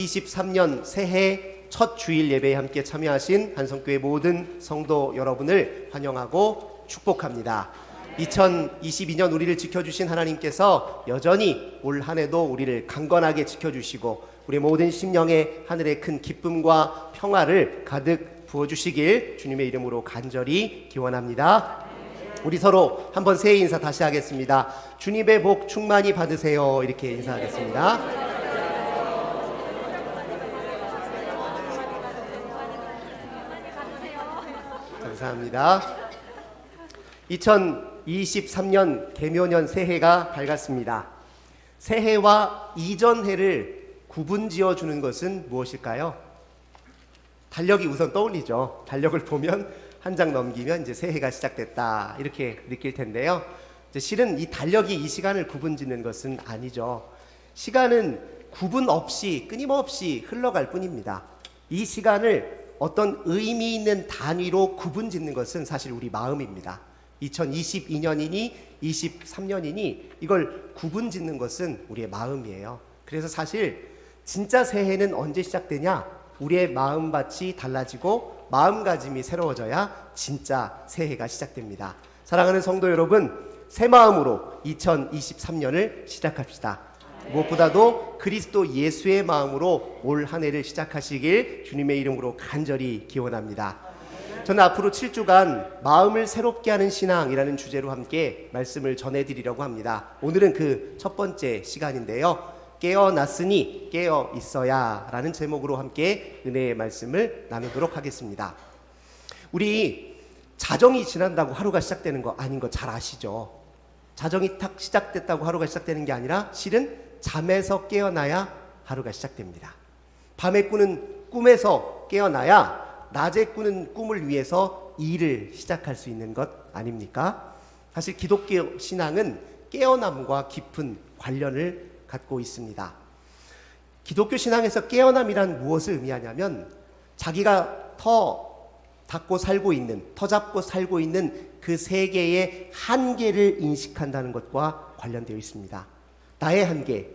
23년 새해 첫 주일 예배에 함께 참여하신 한성교회 모든 성도 여러분을 환영하고 축복합니다. 2022년 우리를 지켜주신 하나님께서 여전히 올 한 해도 우리를 강건하게 지켜주시고 우리 모든 심령에 하늘의 큰 기쁨과 평화를 가득 부어주시길 주님의 이름으로 간절히 기원합니다. 우리 서로 한번 새해 인사 다시 하겠습니다. 주님의 복 충만히 받으세요. 이렇게 인사하겠습니다. 감사합니다. 2023년 개묘년 새해가 밝았습니다. 새해와 이전 해를 구분 지어 주는 것은 무엇일까요? 달력이 우선 떠올리죠. 달력을 보면 한 장 넘기면 이제 새해가 시작됐다 이렇게 느낄 텐데요. 실은 이 달력이 이 시간을 구분 짓는 것은 아니죠. 시간은 구분 없이 끊임없이 흘러갈 뿐입니다. 이 시간을 어떤 의미 있는 단위로 구분 짓는 것은 사실 우리 마음입니다. 2022년이니 23년이니 이걸 구분 짓는 것은 우리의 마음이에요. 그래서 사실 진짜 새해는 언제 시작되냐? 우리의 마음밭이 달라지고 마음가짐이 새로워져야 진짜 새해가 시작됩니다. 사랑하는 성도 여러분, 새 마음으로 2023년을 시작합시다. 무엇보다도 그리스도 예수의 마음으로 올 한 해를 시작하시길 주님의 이름으로 간절히 기원합니다. 저는 앞으로 7주간 마음을 새롭게 하는 신앙이라는 주제로 함께 말씀을 전해드리려고 합니다. 오늘은 그 첫 번째 시간인데요. 깨어났으니 깨어 있어야 라는 제목으로 함께 은혜의 말씀을 나누도록 하겠습니다. 우리 자정이 지난다고 하루가 시작되는 거 아닌 거 잘 아시죠? 자정이 탁 시작됐다고 하루가 시작되는 게 아니라 실은 잠에서 깨어나야 하루가 시작됩니다. 밤에 꾸는 꿈에서 깨어나야 낮에 꾸는 꿈을 위해서 일을 시작할 수 있는 것 아닙니까? 사실 기독교 신앙은 깨어남과 깊은 관련을 갖고 있습니다. 기독교 신앙에서 깨어남이란 무엇을 의미하냐면 자기가 터 닫고 살고 있는, 터 잡고 살고 있는 그 세계의 한계를 인식한다는 것과 관련되어 있습니다. 나의 한계,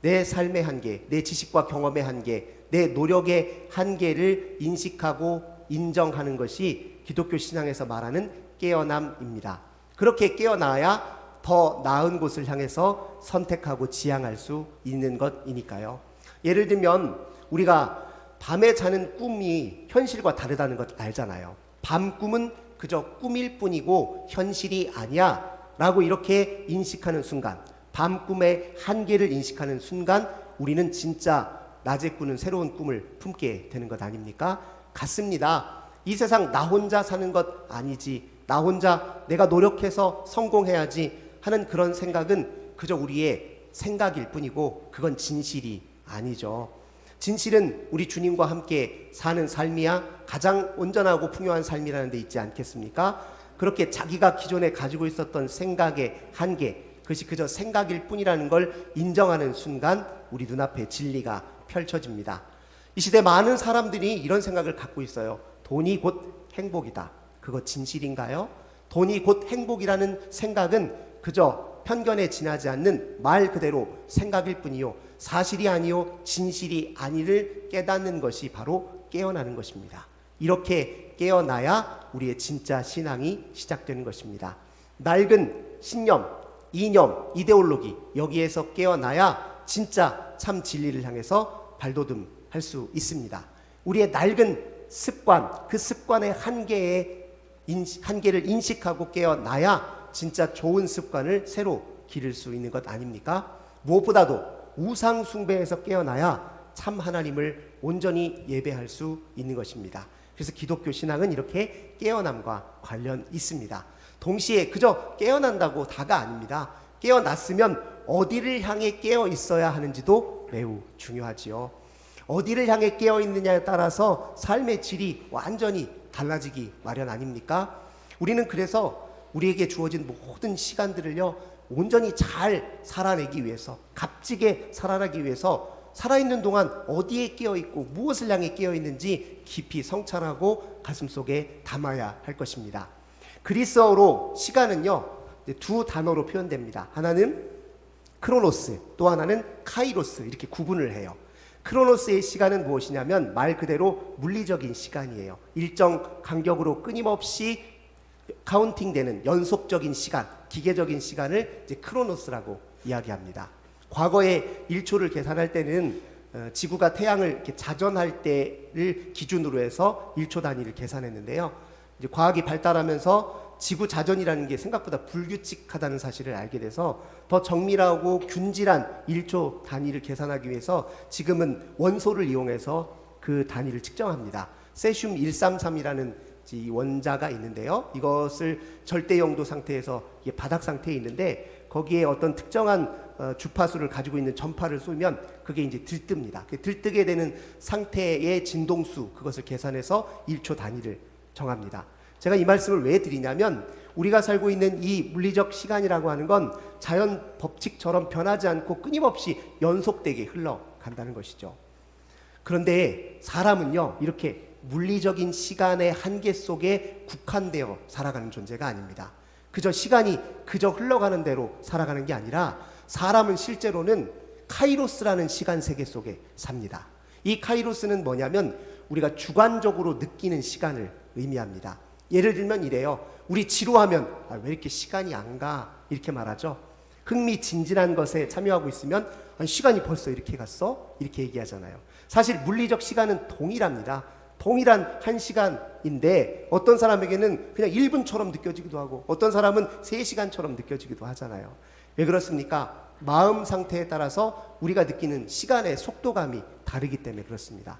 내 삶의 한계, 내 지식과 경험의 한계, 내 노력의 한계를 인식하고 인정하는 것이 기독교 신앙에서 말하는 깨어남입니다. 그렇게 깨어나야 더 나은 곳을 향해서 선택하고 지향할 수 있는 것이니까요. 예를 들면 우리가 밤에 자는 꿈이 현실과 다르다는 것 알잖아요. 밤 꿈은 그저 꿈일 뿐이고 현실이 아니야 라고 이렇게 인식하는 순간 밤 꿈의 한계를 인식하는 순간 우리는 진짜 낮에 꾸는 새로운 꿈을 품게 되는 것 아닙니까? 같습니다. 이 세상 나 혼자 사는 것 아니지. 나 혼자 내가 노력해서 성공해야지 하는 그런 생각은 그저 우리의 생각일 뿐이고 그건 진실이 아니죠. 진실은 우리 주님과 함께 사는 삶이야 가장 온전하고 풍요한 삶이라는 데 있지 않겠습니까? 그렇게 자기가 기존에 가지고 있었던 생각의 한계, 그것이 그저 생각일 뿐이라는 걸 인정하는 순간 우리 눈앞에 진리가 펼쳐집니다. 이 시대 많은 사람들이 이런 생각을 갖고 있어요. 돈이 곧 행복이다. 그거 진실인가요? 돈이 곧 행복이라는 생각은 그저 편견에 지나지 않는 말 그대로 생각일 뿐이요. 사실이 아니요. 진실이 아니를 깨닫는 것이 바로 깨어나는 것입니다. 이렇게 깨어나야 우리의 진짜 신앙이 시작되는 것입니다. 낡은 신념, 이념, 이데올로기 여기에서 깨어나야 진짜 참 진리를 향해서 발돋움할 수 있습니다. 우리의 낡은 습관, 그 습관의 한계에 한계를 인식하고 깨어나야 진짜 좋은 습관을 새로 기를 수 있는 것 아닙니까? 무엇보다도 우상 숭배에서 깨어나야 참 하나님을 온전히 예배할 수 있는 것입니다. 그래서 기독교 신앙은 이렇게 깨어남과 관련 있습니다. 동시에 그저 깨어난다고 다가 아닙니다. 깨어났으면 어디를 향해 깨어 있어야 하는지도 매우 중요하지요. 어디를 향해 깨어 있느냐에 따라서 삶의 질이 완전히 달라지기 마련 아닙니까? 우리는 그래서 우리에게 주어진 모든 시간들을요, 온전히 잘 살아내기 위해서, 값지게 살아나기 위해서 살아있는 동안 어디에 깨어 있고 무엇을 향해 깨어 있는지 깊이 성찰하고 가슴 속에 담아야 할 것입니다. 그리스어로 시간은요, 두 단어로 표현됩니다. 하나는 크로노스, 또 하나는 카이로스, 이렇게 구분을 해요. 크로노스의 시간은 무엇이냐면 말 그대로 물리적인 시간이에요. 일정 간격으로 끊임없이 카운팅되는 연속적인 시간, 기계적인 시간을 이제 크로노스라고 이야기합니다. 과거에 1초를 계산할 때는 어, 지구가 태양을 자전할 때를 기준으로 해서 1초 단위를 계산했는데요. 이제 과학이 발달하면서 지구 자전이라는 게 생각보다 불규칙하다는 사실을 알게 돼서 더 정밀하고 균질한 1초 단위를 계산하기 위해서 지금은 원소를 이용해서 그 단위를 측정합니다. 세슘 133이라는 이 원자가 있는데요. 이것을 절대 영도 상태에서 이게 바닥 상태에 있는데 거기에 어떤 특정한 어, 주파수를 가지고 있는 전파를 쏘면 그게 이제 들뜹니다. 그 들뜨게 되는 상태의 진동수 그것을 계산해서 1초 단위를 정합니다. 제가 이 말씀을 왜 드리냐면 우리가 살고 있는 이 물리적 시간이라고 하는 건 자연 법칙처럼 변하지 않고 끊임없이 연속되게 흘러간다는 것이죠. 그런데 사람은요, 이렇게 물리적인 시간의 한계 속에 국한되어 살아가는 존재가 아닙니다. 그저 시간이 그저 흘러가는 대로 살아가는 게 아니라 사람은 실제로는 카이로스라는 시간 세계 속에 삽니다. 이 카이로스는 뭐냐면 우리가 주관적으로 느끼는 시간을 의미합니다. 예를 들면 이래요. 우리 지루하면 아, 왜 이렇게 시간이 안 가? 이렇게 말하죠. 흥미진진한 것에 참여하고 있으면 아니, 시간이 벌써 이렇게 갔어? 이렇게 얘기하잖아요. 사실 물리적 시간은 동일합니다. 동일한 한 시간인데 어떤 사람에게는 그냥 1분처럼 느껴지기도 하고 어떤 사람은 3시간처럼 느껴지기도 하잖아요. 왜 그렇습니까? 마음 상태에 따라서 우리가 느끼는 시간의 속도감이 다르기 때문에 그렇습니다.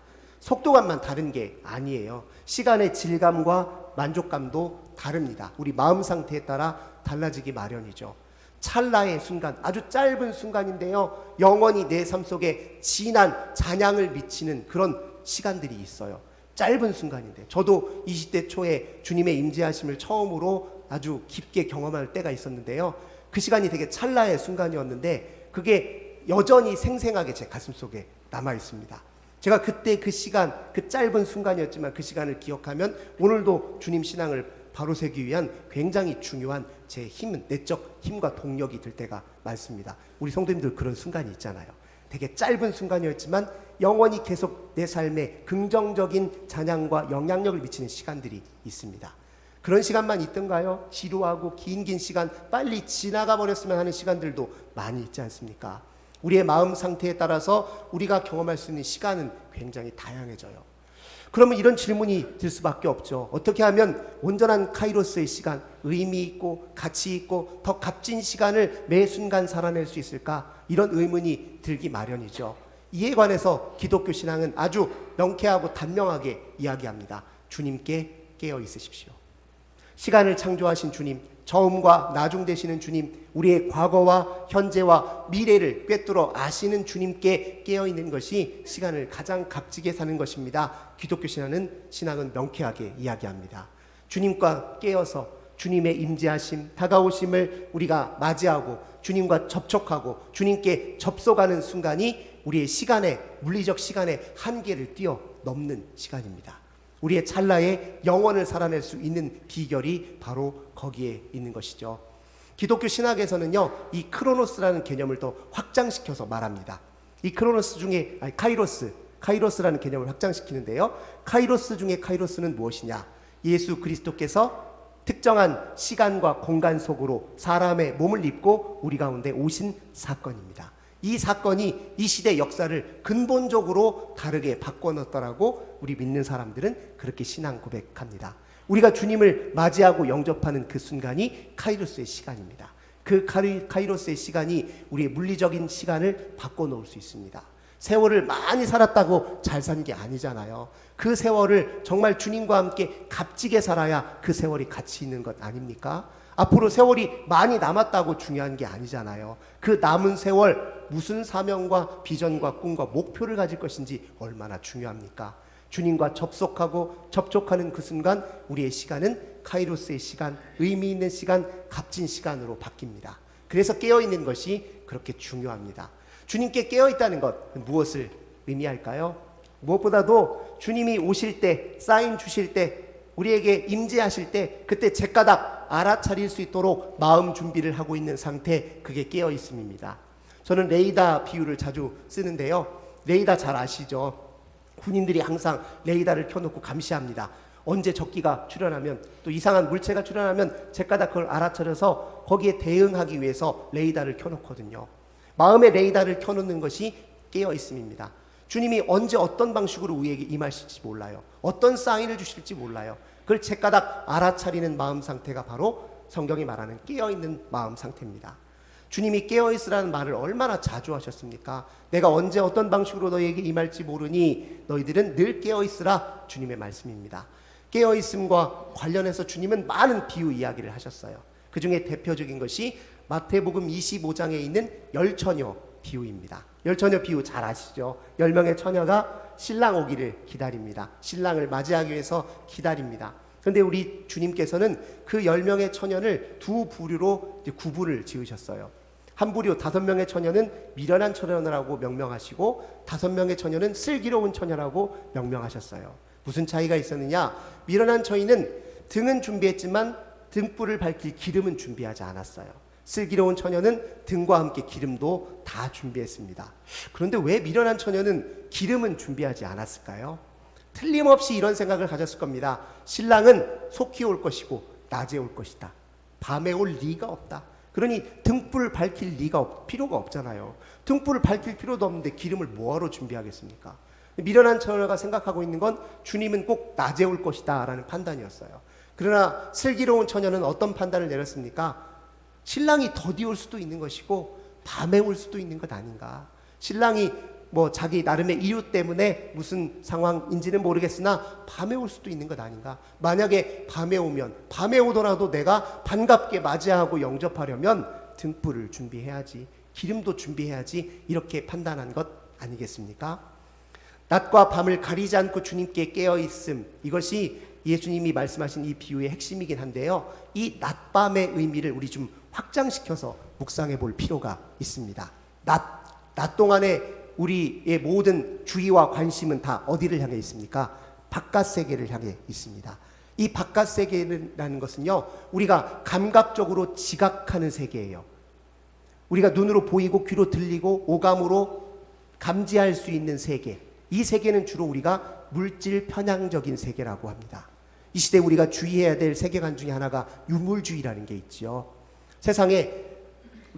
속도감만 다른 게 아니에요. 시간의 질감과 만족감도 다릅니다. 우리 마음 상태에 따라 달라지기 마련이죠. 찰나의 순간, 아주 짧은 순간인데요. 영원히 내 삶 속에 진한 잔향을 미치는 그런 시간들이 있어요. 짧은 순간인데 저도 20대 초에 주님의 임재하심을 처음으로 아주 깊게 경험할 때가 있었는데요. 그 시간이 되게 찰나의 순간이었는데 그게 여전히 생생하게 제 가슴 속에 남아 있습니다. 제가 그때 그 시간, 그 짧은 순간이었지만 그 시간을 기억하면 오늘도 주님 신앙을 바로 세기 위한 굉장히 중요한 제 힘은 내적 힘과 동력이 될 때가 많습니다. 우리 성도님들 그런 순간이 있잖아요. 되게 짧은 순간이었지만 영원히 계속 내 삶에 긍정적인 잔향과 영향력을 미치는 시간들이 있습니다. 그런 시간만 있던가요? 지루하고 긴 긴 시간 빨리 지나가 버렸으면 하는 시간들도 많이 있지 않습니까? 우리의 마음 상태에 따라서 우리가 경험할 수 있는 시간은 굉장히 다양해져요. 그러면 이런 질문이 들 수밖에 없죠. 어떻게 하면 온전한 카이로스의 시간, 의미 있고 가치 있고 더 값진 시간을 매 순간 살아낼 수 있을까? 이런 의문이 들기 마련이죠. 이에 관해서 기독교 신앙은 아주 명쾌하고 단명하게 이야기합니다. 주님께 깨어 있으십시오. 시간을 창조하신 주님, 처음과 나중 되시는 주님, 우리의 과거와 현재와 미래를 꿰뚫어 아시는 주님께 깨어 있는 것이 시간을 가장 값지게 사는 것입니다. 기독교 신앙은 신앙은 명쾌하게 이야기합니다. 주님과 깨어서 주님의 임재하심, 다가오심을 우리가 맞이하고 주님과 접촉하고 주님께 접속하는 순간이 우리의 시간의 물리적 시간의 한계를 뛰어넘는 시간입니다. 우리의 찰나에 영원을 살아낼 수 있는 비결이 바로 거기에 있는 것이죠. 기독교 신학에서는요, 이 크로노스라는 개념을 더 확장시켜서 말합니다. 이 크로노스 중에, 아니, 카이로스, 카이로스라는 개념을 확장시키는데요. 카이로스 중에 카이로스는 무엇이냐? 예수 그리스도께서 특정한 시간과 공간 속으로 사람의 몸을 입고 우리 가운데 오신 사건입니다. 이 사건이 이 시대 역사를 근본적으로 다르게 바꿔놓았더라고 우리 믿는 사람들은 그렇게 신앙 고백합니다. 우리가 주님을 맞이하고 영접하는 그 순간이 카이로스의 시간입니다. 그 카이로스의 시간이 우리의 물리적인 시간을 바꿔놓을 수 있습니다. 세월을 많이 살았다고 잘 산 게 아니잖아요. 그 세월을 정말 주님과 함께 값지게 살아야 그 세월이 가치 있는 것 아닙니까? 앞으로 세월이 많이 남았다고 중요한 게 아니잖아요. 그 남은 세월 무슨 사명과 비전과 꿈과 목표를 가질 것인지 얼마나 중요합니까? 주님과 접속하고 접촉하는 그 순간 우리의 시간은 카이로스의 시간, 의미 있는 시간, 값진 시간으로 바뀝니다. 그래서 깨어 있는 것이 그렇게 중요합니다. 주님께 깨어 있다는 것 무엇을 의미할까요? 무엇보다도 주님이 오실 때 사인 주실 때 우리에게 임재하실 때 그때 제가닥 알아차릴 수 있도록 마음 준비를 하고 있는 상태 그게 깨어 있음입니다. 저는 레이다 비유를 자주 쓰는데요. 레이더 잘 아시죠? 군인들이 항상 레이더를 켜놓고 감시합니다. 언제 적기가 출현하면 또 이상한 물체가 출현하면 제까다 그걸 알아차려서 거기에 대응하기 위해서 레이더를 켜놓거든요. 마음의 레이더를 켜놓는 것이 깨어 있음입니다. 주님이 언제 어떤 방식으로 우리에게 임하실지 몰라요. 어떤 사인을 주실지 몰라요. 그걸 제까닥 알아차리는 마음 상태가 바로 성경이 말하는 깨어 있는 마음 상태입니다. 주님이 깨어 있으라는 말을 얼마나 자주 하셨습니까? 내가 언제 어떤 방식으로 너희에게 임할지 모르니 너희들은 늘 깨어 있으라 주님의 말씀입니다. 깨어 있음과 관련해서 주님은 많은 비유 이야기를 하셨어요. 그 중에 대표적인 것이 마태복음 25장에 있는 열처녀 비유입니다. 열 처녀 비유 잘 아시죠? 열 명의 처녀가 신랑 오기를 기다립니다. 신랑을 맞이하기 위해서 기다립니다. 그런데 우리 주님께서는 그 열 명의 처녀를 두 부류로 구분을 지으셨어요. 한 부류 다섯 명의 처녀는 미련한 처녀라고 명명하시고 다섯 명의 처녀는 슬기로운 처녀라고 명명하셨어요. 무슨 차이가 있었느냐? 미련한 처녀는 등은 준비했지만 등불을 밝힐 기름은 준비하지 않았어요. 슬기로운 처녀는 등과 함께 기름도 다 준비했습니다. 그런데 왜 미련한 처녀는 기름은 준비하지 않았을까요? 틀림없이 이런 생각을 가졌을 겁니다. 신랑은 속히 올 것이고 낮에 올 것이다. 밤에 올 리가 없다. 그러니 등불을 밝힐 리가 없, 필요가 없잖아요. 등불을 밝힐 필요도 없는데 기름을 뭐하러 준비하겠습니까? 미련한 처녀가 생각하고 있는 건 주님은 꼭 낮에 올 것이다 라는 판단이었어요. 그러나 슬기로운 처녀는 어떤 판단을 내렸습니까? 신랑이 더디 올 수도 있는 것이고 밤에 올 수도 있는 것 아닌가? 신랑이 뭐 자기 나름의 이유 때문에 무슨 상황인지는 모르겠으나 밤에 올 수도 있는 것 아닌가? 만약에 밤에 오면 밤에 오더라도 내가 반갑게 맞이하고 영접하려면 등불을 준비해야지 기름도 준비해야지 이렇게 판단한 것 아니겠습니까? 낮과 밤을 가리지 않고 주님께 깨어 있음 이것이 예수님이 말씀하신 이 비유의 핵심이긴 한데요. 이 낮밤의 의미를 우리 좀 확장시켜서 묵상해 볼 필요가 있습니다. 낮, 낮 동안에 우리의 모든 주의와 관심은 다 어디를 향해 있습니까? 바깥 세계를 향해 있습니다. 이 바깥 세계라는 것은요, 우리가 감각적으로 지각하는 세계예요. 우리가 눈으로 보이고 귀로 들리고 오감으로 감지할 수 있는 세계. 이 세계는 주로 우리가 물질 편향적인 세계라고 합니다. 이 시대 우리가 주의해야 될 세계관 중에 하나가 유물주의라는 게 있죠. 세상에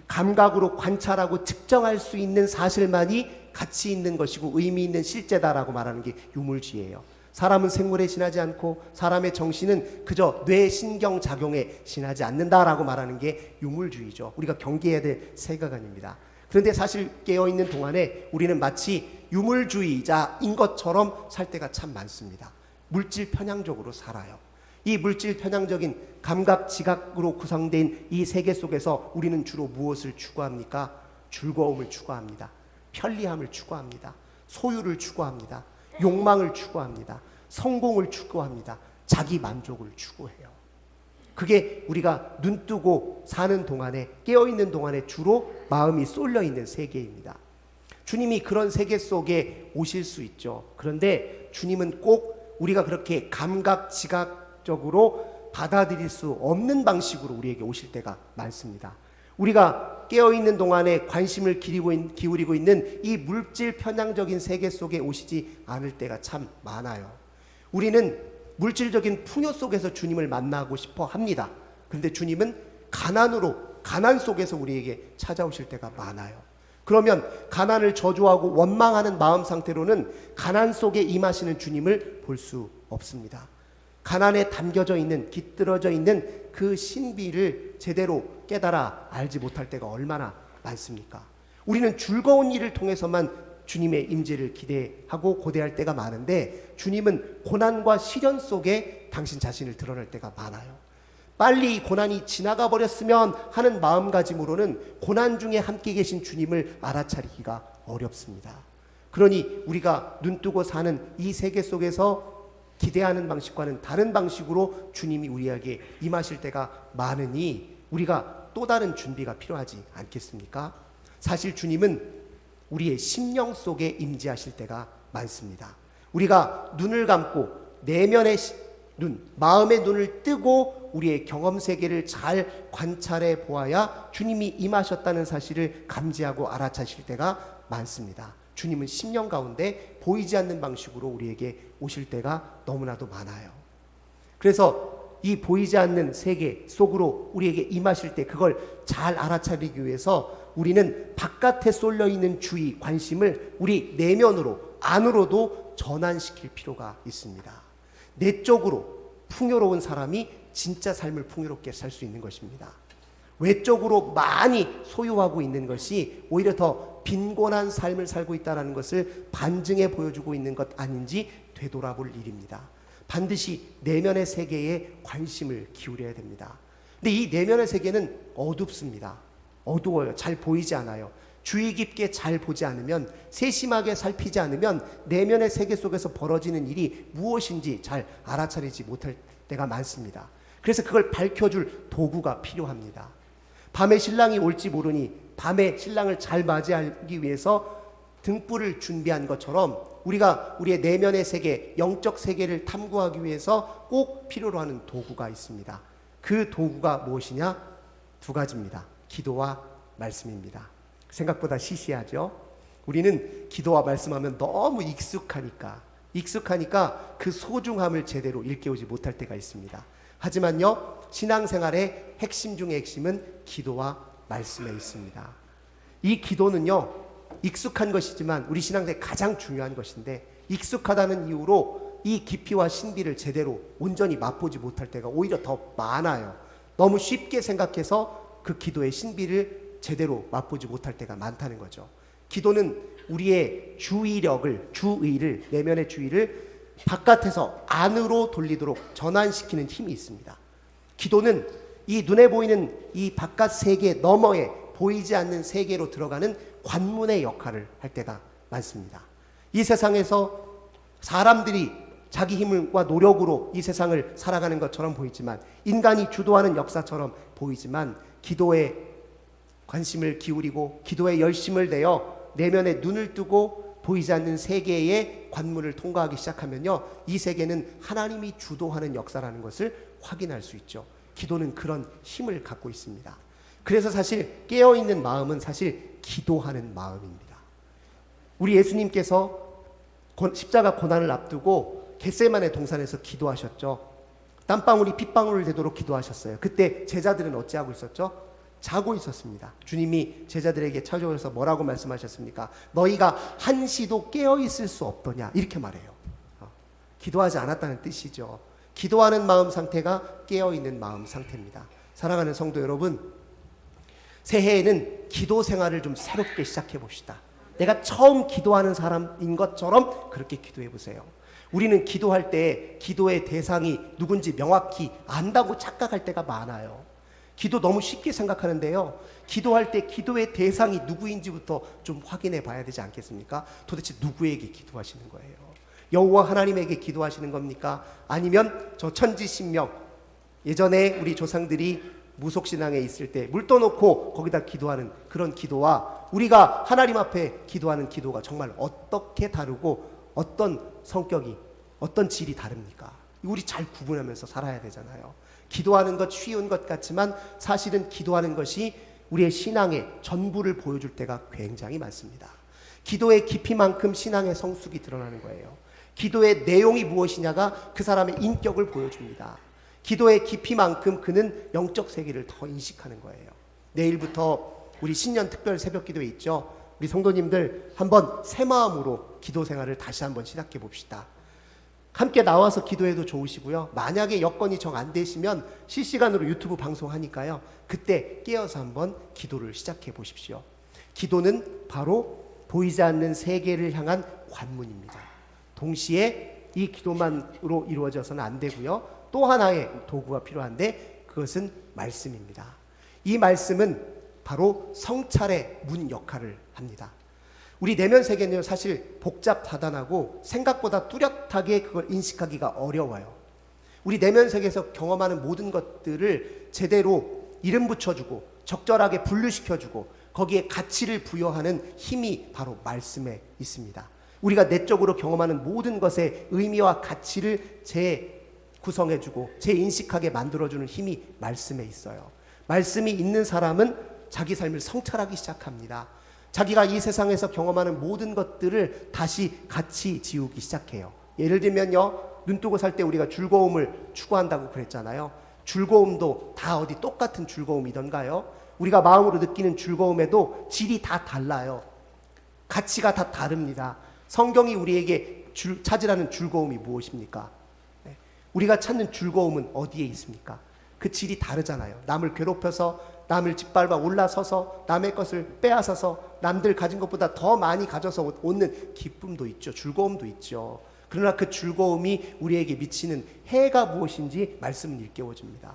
감각으로 관찰하고 측정할 수 있는 사실만이 가치 있는 것이고 의미 있는 실제다라고 말하는 게 유물주의예요. 사람은 생물에 지나지 않고 사람의 정신은 그저 뇌 신경 작용에 지나지 않는다라고 말하는 게 유물주의죠. 우리가 경계해야 될 세계관입니다. 그런데 사실 깨어 있는 동안에 우리는 마치 유물주의자인 것처럼 살 때가 참 많습니다. 물질 편향적으로 살아요. 이 물질 편향적인 감각 지각으로 구성된 이 세계 속에서 우리는 주로 무엇을 추구합니까? 즐거움을 추구합니다. 편리함을 추구합니다. 소유를 추구합니다. 욕망을 추구합니다. 성공을 추구합니다. 자기 만족을 추구해요. 그게 우리가 눈 뜨고 사는 동안에 깨어 있는 동안에 주로 마음이 쏠려 있는 세계입니다. 주님이 그런 세계 속에 오실 수 있죠. 그런데 주님은 꼭 우리가 그렇게 감각 지각 적으로 받아들일 수 없는 방식으로 우리에게 오실 때가 많습니다. 우리가 깨어 있는 동안에 관심을 기울이고 있는 이 물질 편향적인 세계 속에 오시지 않을 때가 참 많아요. 우리는 물질적인 풍요 속에서 주님을 만나고 싶어 합니다. 그런데 주님은 가난으로 가난 속에서 우리에게 찾아오실 때가 많아요. 그러면 가난을 저주하고 원망하는 마음 상태로는 가난 속에 임하시는 주님을 볼 수 없습니다. 가난에 담겨져 있는 깃들어져 있는 그 신비를 제대로 깨달아 알지 못할 때가 얼마나 많습니까? 우리는 즐거운 일을 통해서만 주님의 임재를 기대하고 고대할 때가 많은데 주님은 고난과 시련 속에 당신 자신을 드러낼 때가 많아요. 빨리 고난이 지나가 버렸으면 하는 마음가짐으로는 고난 중에 함께 계신 주님을 알아차리기가 어렵습니다. 그러니 우리가 눈 뜨고 사는 이 세계 속에서 기대하는 방식과는 다른 방식으로 주님이 우리에게 임하실 때가 많으니 우리가 또 다른 준비가 필요하지 않겠습니까? 사실 주님은 우리의 심령 속에 임재하실 때가 많습니다. 우리가 눈을 감고 내면의 눈, 마음의 눈을 뜨고 우리의 경험 세계를 잘 관찰해 보아야 주님이 임하셨다는 사실을 감지하고 알아차실 때가 많습니다. 주님은 10년 가운데 보이지 않는 방식으로 우리에게 오실 때가 너무나도 많아요. 그래서 이 보이지 않는 세계 속으로 우리에게 임하실 때 그걸 잘 알아차리기 위해서 우리는 바깥에 쏠려 있는 주의, 관심을 우리 내면으로, 안으로도 전환시킬 필요가 있습니다. 내적으로 풍요로운 사람이 진짜 삶을 풍요롭게 살 수 있는 것입니다. 외적으로 많이 소유하고 있는 것이 오히려 더 빈곤한 삶을 살고 있다는 것을 반증해 보여주고 있는 것 아닌지 되돌아볼 일입니다. 반드시 내면의 세계에 관심을 기울여야 됩니다. 근데 이 내면의 세계는 어둡습니다. 어두워요. 잘 보이지 않아요. 주의 깊게 잘 보지 않으면 세심하게 살피지 않으면 내면의 세계 속에서 벌어지는 일이 무엇인지 잘 알아차리지 못할 때가 많습니다. 그래서 그걸 밝혀줄 도구가 필요합니다. 밤에 신랑이 올지 모르니 밤에 신랑을 잘 맞이하기 위해서 등불을 준비한 것처럼 우리가 우리의 내면의 세계, 영적 세계를 탐구하기 위해서 꼭 필요로 하는 도구가 있습니다. 그 도구가 무엇이냐? 두 가지입니다. 기도와 말씀입니다. 생각보다 시시하죠? 우리는 기도와 말씀하면 너무 익숙하니까, 익숙하니까 그 소중함을 제대로 일깨우지 못할 때가 있습니다. 하지만요, 신앙생활의 핵심 중의 핵심은 기도와 말씀에 있습니다. 이 기도는요, 익숙한 것이지만 우리 신앙생활 가장 중요한 것인데 익숙하다는 이유로 이 깊이와 신비를 제대로 온전히 맛보지 못할 때가 오히려 더 많아요. 너무 쉽게 생각해서 그 기도의 신비를 제대로 맛보지 못할 때가 많다는 거죠. 기도는 우리의 주의력을 주의를 내면의 주의를 바깥에서 안으로 돌리도록 전환시키는 힘이 있습니다. 기도는 이 눈에 보이는 이 바깥 세계 너머에 보이지 않는 세계로 들어가는 관문의 역할을 할 때가 많습니다. 이 세상에서 사람들이 자기 힘과 노력으로 이 세상을 살아가는 것처럼 보이지만 인간이 주도하는 역사처럼 보이지만 기도에 관심을 기울이고 기도에 열심을 내어 내면에 눈을 뜨고 보이지 않는 세계의 관문을 통과하기 시작하면요. 이 세계는 하나님이 주도하는 역사라는 것을 확인할 수 있죠. 기도는 그런 힘을 갖고 있습니다. 그래서 사실 깨어 있는 마음은 사실 기도하는 마음입니다. 우리 예수님께서 십자가 고난을 앞두고 겟세만의 동산에서 기도하셨죠. 땀방울이 핏방울을 되도록 기도하셨어요. 그때 제자들은 어찌하고 있었죠? 자고 있었습니다. 주님이 제자들에게 찾아오셔서 뭐라고 말씀하셨습니까? 너희가 한시도 깨어 있을 수 없더냐 이렇게 말해요. 어, 기도하지 않았다는 뜻이죠. 기도하는 마음 상태가 깨어 있는 마음 상태입니다. 사랑하는 성도 여러분, 새해에는 기도 생활을 좀 새롭게 시작해 봅시다. 내가 처음 기도하는 사람인 것처럼 그렇게 기도해 보세요. 우리는 기도할 때 기도의 대상이 누군지 명확히 안다고 착각할 때가 많아요. 기도 너무 쉽게 생각하는데요. 기도할 때 기도의 대상이 누구인지부터 좀 확인해 봐야 되지 않겠습니까? 도대체 누구에게 기도하시는 거예요? 여호와 하나님에게 기도하시는 겁니까? 아니면 저 천지 신명 예전에 우리 조상들이 무속 신앙에 있을 때 물 떠 놓고 거기다 기도하는 그런 기도와 우리가 하나님 앞에 기도하는 기도가 정말 어떻게 다르고 어떤 성격이 어떤 질이 다릅니까? 우리 잘 구분하면서 살아야 되잖아요. 기도하는 것 쉬운 것 같지만 사실은 기도하는 것이 우리의 신앙의 전부를 보여줄 때가 굉장히 많습니다. 기도의 깊이만큼 신앙의 성숙이 드러나는 거예요. 기도의 내용이 무엇이냐가 그 사람의 인격을 보여줍니다. 기도의 깊이만큼 그는 영적 세계를 더 인식하는 거예요. 내일부터 우리 신년 특별 새벽 기도회 있죠. 우리 성도님들 한번 새 마음으로 기도 생활을 다시 한번 시작해 봅시다. 함께 나와서 기도해도 좋으시고요. 만약에 여건이 정 안 되시면 실시간으로 유튜브 방송하니까요. 그때 깨어서 한번 기도를 시작해 보십시오. 기도는 바로 보이지 않는 세계를 향한 관문입니다. 동시에 이 기도만으로 이루어져서는 안 되고요. 또 하나의 도구가 필요한데 그것은 말씀입니다. 이 말씀은 바로 성찰의 문 역할을 합니다. 우리 내면 세계는 사실 복잡다단하고 생각보다 뚜렷하게 그걸 인식하기가 어려워요. 우리 내면 세계에서 경험하는 모든 것들을 제대로 이름 붙여주고 적절하게 분류시켜주고 거기에 가치를 부여하는 힘이 바로 말씀에 있습니다. 우리가 내적으로 경험하는 모든 것의 의미와 가치를 재구성해주고 재인식하게 만들어주는 힘이 말씀에 있어요. 말씀이 있는 사람은 자기 삶을 성찰하기 시작합니다. 자기가 이 세상에서 경험하는 모든 것들을 다시 같이 지우기 시작해요. 예를 들면요. 눈 뜨고 살 때 우리가 즐거움을 추구한다고 그랬잖아요. 즐거움도 다 어디 똑같은 즐거움이던가요? 우리가 마음으로 느끼는 즐거움에도 질이 다 달라요. 가치가 다 다릅니다. 성경이 우리에게 줄- 찾으라는 즐거움이 무엇입니까? 네. 우리가 찾는 즐거움은 어디에 있습니까? 그 질이 다르잖아요. 남을 괴롭혀서, 남을 짓밟아 올라서서, 남의 것을 빼앗아서, 남들 가진 것보다 더 많이 가져서 얻는 기쁨도 있죠. 즐거움도 있죠. 그러나 그 즐거움이 우리에게 미치는 해가 무엇인지 말씀은 일깨워줍니다.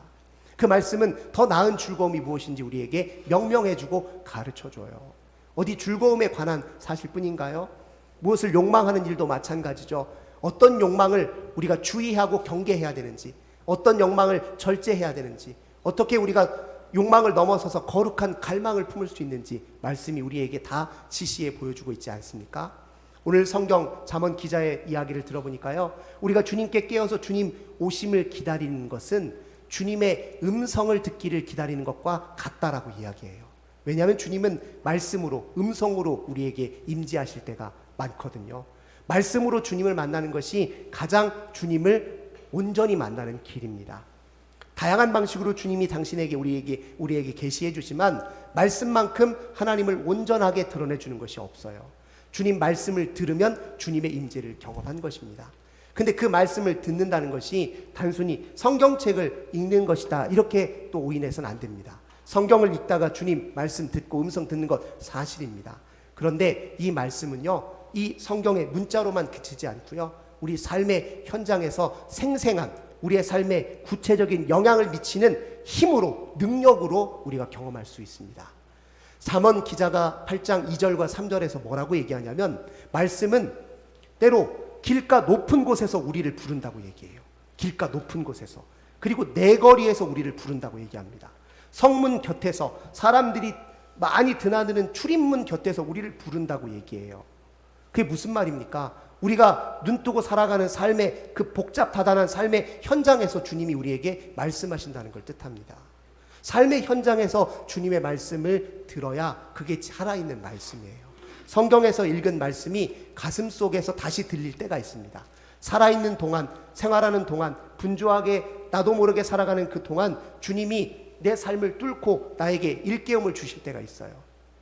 그 말씀은 더 나은 즐거움이 무엇인지 우리에게 명명해주고 가르쳐줘요. 어디 즐거움에 관한 사실뿐인가요? 무엇을 욕망하는 일도 마찬가지죠. 어떤 욕망을 우리가 주의하고 경계해야 되는지, 어떤 욕망을 절제해야 되는지, 어떻게 우리가 욕망을 넘어서서 거룩한 갈망을 품을 수 있는지 말씀이 우리에게 다 지시해 보여주고 있지 않습니까? 오늘 성경 잠언 기자의 이야기를 들어보니까요. 우리가 주님께 깨어서 주님 오심을 기다리는 것은 주님의 음성을 듣기를 기다리는 것과 같다라고 이야기해요. 왜냐하면 주님은 말씀으로 음성으로 우리에게 임재하실 때가 많거든요. 말씀으로 주님을 만나는 것이 가장 주님을 온전히 만나는 길입니다. 다양한 방식으로 주님이 당신에게 우리에게 우리에게 계시해 주지만 말씀만큼 하나님을 온전하게 드러내 주는 것이 없어요. 주님 말씀을 들으면 주님의 임재를 경험한 것입니다. 근데 그 말씀을 듣는다는 것이 단순히 성경책을 읽는 것이다. 이렇게 또 오인해서는 안 됩니다. 성경을 읽다가 주님 말씀 듣고 음성 듣는 것 사실입니다. 그런데 이 말씀은요. 이 성경의 문자로만 그치지 않고요. 우리 삶의 현장에서 생생한 우리의 삶에 구체적인 영향을 미치는 힘으로 능력으로 우리가 경험할 수 있습니다. 잠언 기자가 8장 2절과 3절에서 뭐라고 얘기하냐면 말씀은 때로 길가 높은 곳에서 우리를 부른다고 얘기해요. 길가 높은 곳에서. 그리고 내거리에서 우리를 부른다고 얘기합니다. 성문 곁에서 사람들이 많이 드나드는 출입문 곁에서 우리를 부른다고 얘기해요. 그게 무슨 말입니까? 우리가 눈 뜨고 살아가는 삶의 그 복잡하다는 삶의 현장에서 주님이 우리에게 말씀하신다는 걸 뜻합니다. 삶의 현장에서 주님의 말씀을 들어야 그게 살아있는 말씀이에요. 성경에서 읽은 말씀이 가슴 속에서 다시 들릴 때가 있습니다. 살아있는 동안, 생활하는 동안, 분주하게 나도 모르게 살아가는 그 동안 주님이 내 삶을 뚫고 나에게 일깨움을 주실 때가 있어요.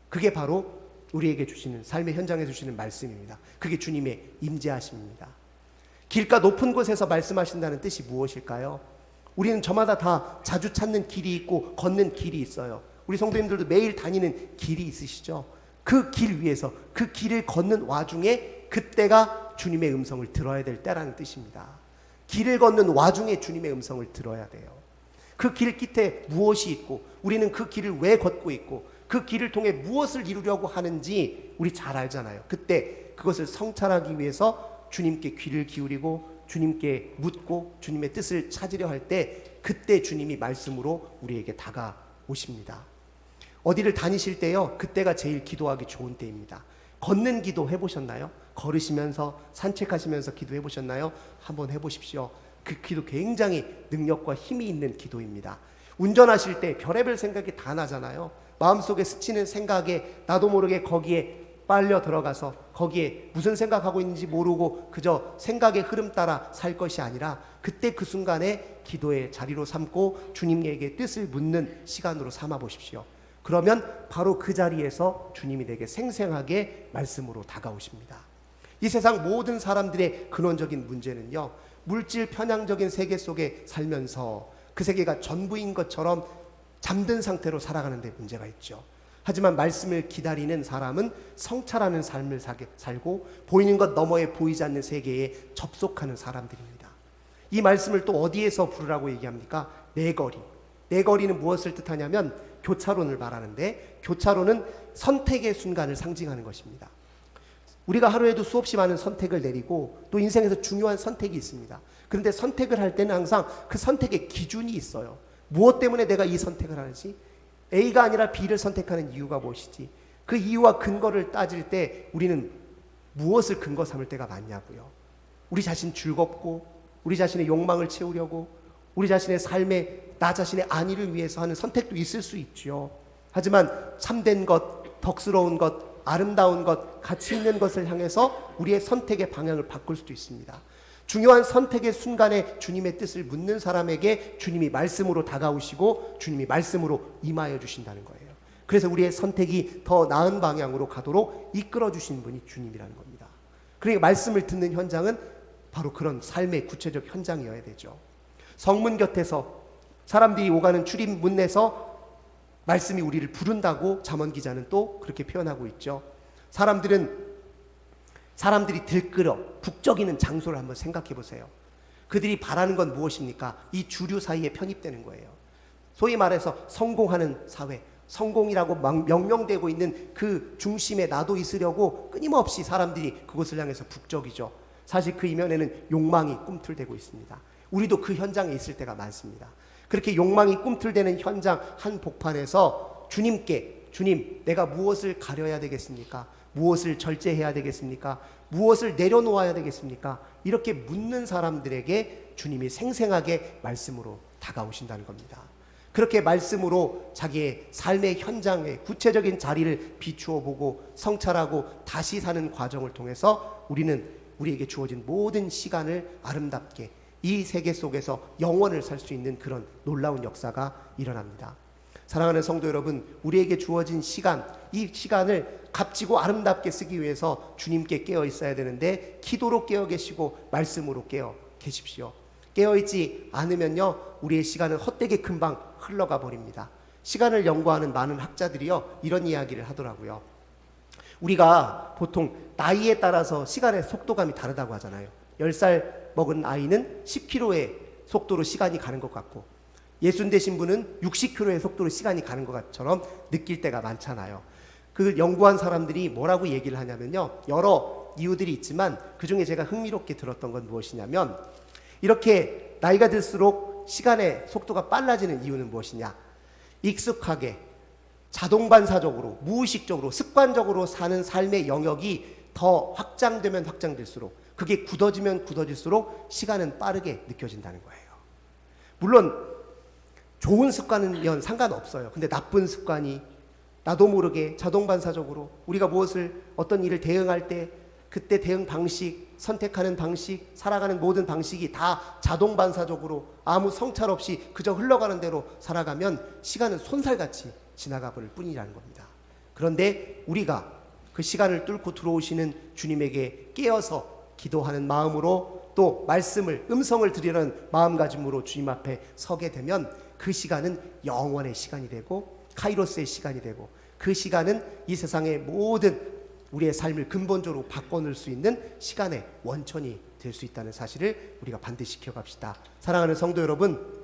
그게 바로 우리에게 주시는 삶의 현장에 주시는 말씀입니다. 그게 주님의 임재하심입니다. 길가 높은 곳에서 말씀하신다는 뜻이 무엇일까요? 우리는 저마다 다 자주 찾는 길이 있고 걷는 길이 있어요. 우리 성도님들도 매일 다니는 길이 있으시죠? 그 길 위에서 그 길을 걷는 와중에 그때가 주님의 음성을 들어야 될 때라는 뜻입니다. 길을 걷는 와중에 주님의 음성을 들어야 돼요. 그 길 끝에 무엇이 있고 우리는 그 길을 왜 걷고 있고 그 길을 통해 무엇을 이루려고 하는지 우리 잘 알잖아요. 그때 그것을 성찰하기 위해서 주님께 귀를 기울이고 주님께 묻고 주님의 뜻을 찾으려 할 때 그때 주님이 말씀으로 우리에게 다가오십니다. 어디를 다니실 때요. 그때가 제일 기도하기 좋은 때입니다. 걷는 기도 해보셨나요? 걸으시면서 산책하시면서 기도해 보셨나요? 한번 해보십시오. 그 기도 굉장히 능력과 힘이 있는 기도입니다. 운전하실 때 별의별 생각이 다 나잖아요. 마음속에 스치는 생각에 나도 모르게 거기에 빨려 들어가서 거기에 무슨 생각하고 있는지 모르고 그저 생각의 흐름 따라 살 것이 아니라 그때 그 순간에 기도의 자리로 삼고 주님에게 뜻을 묻는 시간으로 삼아 보십시오. 그러면 바로 그 자리에서 주님이 내게 생생하게 말씀으로 다가오십니다. 이 세상 모든 사람들의 근원적인 문제는요. 물질 편향적인 세계 속에 살면서 그 세계가 전부인 것처럼 잠든 상태로 살아가는 데 문제가 있죠. 하지만 말씀을 기다리는 사람은 성찰하는 삶을 살고 보이는 것 너머에 보이지 않는 세계에 접속하는 사람들입니다. 이 말씀을 또 어디에서 부르라고 얘기합니까? 내거리. 내거리는 무엇을 뜻하냐면 교차론을 말하는데 교차론은 선택의 순간을 상징하는 것입니다. 우리가 하루에도 수없이 많은 선택을 내리고 또 인생에서 중요한 선택이 있습니다. 그런데 선택을 할 때는 항상 그 선택의 기준이 있어요. 무엇 때문에 내가 이 선택을 하는지 A가 아니라 B를 선택하는 이유가 무엇이지 그 이유와 근거를 따질 때 우리는 무엇을 근거 삼을 때가 많냐고요. 우리 자신 즐겁고 우리 자신의 욕망을 채우려고 우리 자신의 삶에 나 자신의 안위를 위해서 하는 선택도 있을 수 있지요. 하지만 참된 것, 덕스러운 것, 아름다운 것, 가치 있는 것을 향해서 우리의 선택의 방향을 바꿀 수도 있습니다. 중요한 선택의 순간에 주님의 뜻을 묻는 사람에게 주님이 말씀으로 다가오시고 주님이 말씀으로 임하여 주신다는 거예요. 그래서 우리의 선택이 더 나은 방향으로 가도록 이끌어 주신 분이 주님이라는 겁니다. 그러니까 말씀을 듣는 현장은 바로 그런 삶의 구체적 현장이어야 되죠. 성문 곁에서 사람들이 오가는 출입문에서 말씀이 우리를 부른다고 잠언 기자는 또 그렇게 표현하고 있죠. 사람들은 사람들이 들끓어 북적이는 장소를 한번 생각해 보세요. 그들이 바라는 건 무엇입니까? 이 주류 사이에 편입되는 거예요. 소위 말해서 성공하는 사회, 성공이라고 명- 명명되고 있는 그 중심에 나도 있으려고 끊임없이 사람들이 그곳을 향해서 북적이죠. 사실 그 이면에는 욕망이 꿈틀대고 있습니다. 우리도 그 현장에 있을 때가 많습니다. 그렇게 욕망이 꿈틀대는 현장 한 복판에서 주님께 주님 내가 무엇을 가려야 되겠습니까? 무엇을 절제해야 되겠습니까? 무엇을 내려놓아야 되겠습니까? 이렇게 묻는 사람들에게 주님이 생생하게 말씀으로 다가오신다는 겁니다. 그렇게 말씀으로 자기의 삶의 현장의 구체적인 자리를 비추어 보고 성찰하고 다시 사는 과정을 통해서 우리는 우리에게 주어진 모든 시간을 아름답게 이 세계 속에서 영원을 살 수 있는 그런 놀라운 역사가 일어납니다. 사랑하는 성도 여러분, 우리에게 주어진 시간, 이 시간을 값지고 아름답게 쓰기 위해서 주님께 깨어 있어야 되는데 기도로 깨어 계시고 말씀으로 깨어 계십시오. 깨어 있지 않으면요, 우리의 시간은 헛되게 금방 흘러가 버립니다. 시간을 연구하는 많은 학자들이요, 이런 이야기를 하더라고요. 우리가 보통 나이에 따라서 시간의 속도감이 다르다고 하잖아요. 10살 먹은 아이는 10km의 속도로 시간이 가는 것 같고 예순 되신 분은 60km의 속도로 시간이 가는 것처럼 느낄 때가 많잖아요. 그 연구한 사람들이 뭐라고 얘기를 하냐면요. 여러 이유들이 있지만 그 중에 제가 흥미롭게 들었던 건 무엇이냐면 이렇게 나이가 들수록 시간의 속도가 빨라지는 이유는 무엇이냐? 익숙하게 자동 반사적으로 무의식적으로 습관적으로 사는 삶의 영역이 더 확장되면 확장될수록 그게 굳어지면 굳어질수록 시간은 빠르게 느껴진다는 거예요. 물론 좋은 습관이면 상관없어요. 근데 나쁜 습관이 나도 모르게 자동 반사적으로 우리가 무엇을 어떤 일을 대응할 때 그때 대응 방식, 선택하는 방식, 살아가는 모든 방식이 다 자동 반사적으로 아무 성찰 없이 그저 흘러가는 대로 살아가면 시간은 손살같이 지나가 버릴 뿐이라는 겁니다. 그런데 우리가 그 시간을 뚫고 들어오시는 주님에게 깨어서 기도하는 마음으로 또 말씀을 음성을 드리는 마음가짐으로 주님 앞에 서게 되면 그 시간은 영원의 시간이 되고 카이로스의 시간이 되고 그 시간은 이 세상의 모든 우리의 삶을 근본적으로 바꿔놓을 수 있는 시간의 원천이 될 수 있다는 사실을 우리가 반드시 기억합시다. 사랑하는 성도 여러분,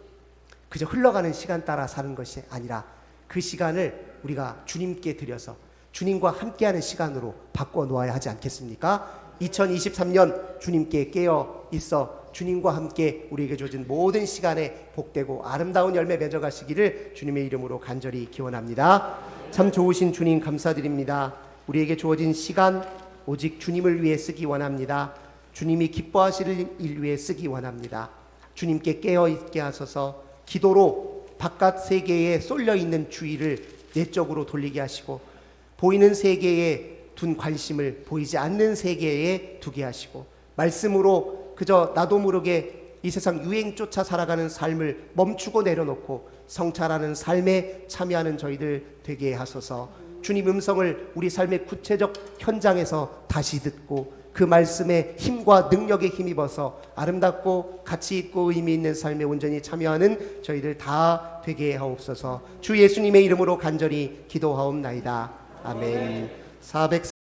그저 흘러가는 시간 따라 사는 것이 아니라 그 시간을 우리가 주님께 드려서 주님과 함께하는 시간으로 바꿔 놓아야 하지 않겠습니까? 2023년 주님께 깨어 있어 주님과 함께 우리에게 주어진 모든 시간에 복되고 아름다운 열매 맺어가시기를 주님의 이름으로 간절히 기원합니다. 참 좋으신 주님 감사드립니다. 우리에게 주어진 시간 오직 주님을 위해 쓰기 원합니다. 주님이 기뻐하실 일 위해 쓰기 원합니다. 주님께 깨어 있게 하소서 기도로 바깥 세계에 쏠려 있는 주의를 내적으로 돌리게 하시고 보이는 세계에 둔 관심을 보이지 않는 세계에 두게 하시고 말씀으로 그저 나도 모르게 이 세상 유행 쫓아 살아가는 삶을 멈추고 내려놓고 성찰하는 삶에 참여하는 저희들 되게 하소서. 주님 음성을 우리 삶의 구체적 현장에서 다시 듣고 그 말씀의 힘과 능력에 힘입어서 아름답고 가치 있고 의미 있는 삶에 온전히 참여하는 저희들 다 되게 하옵소서. 주 예수님의 이름으로 간절히 기도하옵나이다. 아멘. 400